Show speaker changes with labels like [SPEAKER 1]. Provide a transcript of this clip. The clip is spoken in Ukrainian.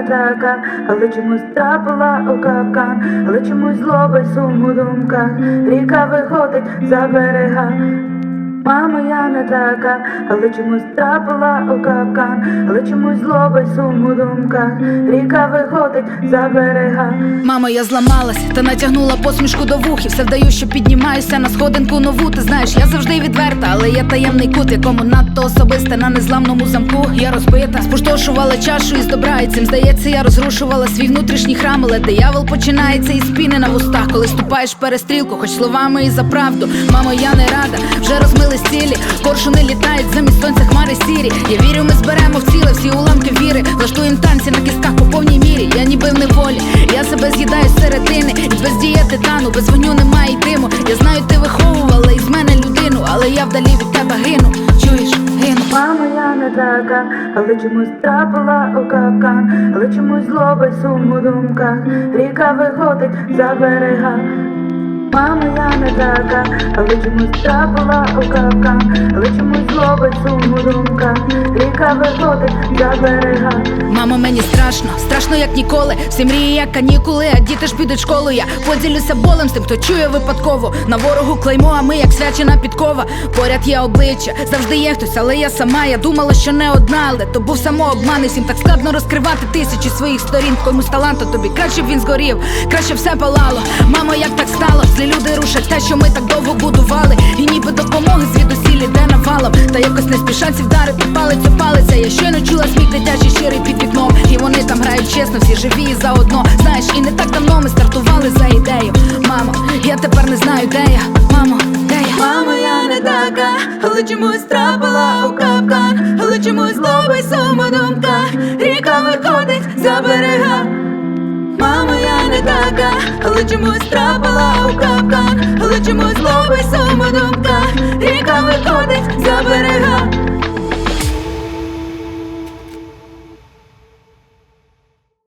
[SPEAKER 1] не така, але чомусь трапила у капкан, але чомусь злоба й сум у думках, ріка виходить за берега. Мамо, я не така, але чомусь трапила у капкан, але чомусь злоба й сум у думках, ріка виходить за берега.
[SPEAKER 2] Мамо, я зламалась та натягнула посмішку до вух І все вдаю, що піднімаюся на сходинку нову. Ти знаєш, я завжди відверта, але є таємний кут, якому надто особисте на незламному замку. Я розбита, спустошувала чашу із добра, і цим здається, я розрушувала свій внутрішній храм, але диявол починається із піни на вустах, коли ступаєш перестрілку, хоч словами і за правду. Мамо, я не рада, вже розмили цілі, коршуни літають замість сонця хмари сірі. Я вірю, ми зберемо в ціле всі уламки віри. Влаштуєм танці на кістках по повній мірі. Я ніби в неволі. Я себе з'їдаю з середини, і без дієти тану, без вогню немає й диму. Я знаю, ти виховувала із мене людину, але я вдалі від тебе гину. Чуєш, гину.
[SPEAKER 1] Мамо, я не така, але чомусь трапила у капкан, але чомусь злоба й сум у думках, ріка виходить за берега. Мамо, я не така, але чомусь трапила у капкан, але чомусь злоба й сум берега.
[SPEAKER 2] Мамо, мені страшно, страшно як ніколи. Всі мрії, як канікули, а діти ж підуть школу. Я поділюся болем з тим, хто чує випадково. На ворогу клеймо, а ми як свячена підкова. Поряд є обличчя, завжди є хтось, але я сама. Я думала, що не одна, але то був самообман. І всім так складно розкривати тисячі своїх сторін. Комусь таланту тобі краще б він згорів, краще все палало. Мамо, як так стало? Злі люди рушать те, що ми так довго будували. Палець. А Я щойно чула сміх дитячий щирий під вікном. І вони там грають чесно, всі живі і заодно. Знаєш, і не так давно ми стартували за ідею. Мамо, я тепер не знаю, де я. Мамо, де я?
[SPEAKER 1] Мамо, я не така, але чомусь трапила у капкан, але чомусь й сум ріка виходить за берега. Мамо, я не така, але чомусь трапила у капкан, але чомусь й сум ріка виходить за берега.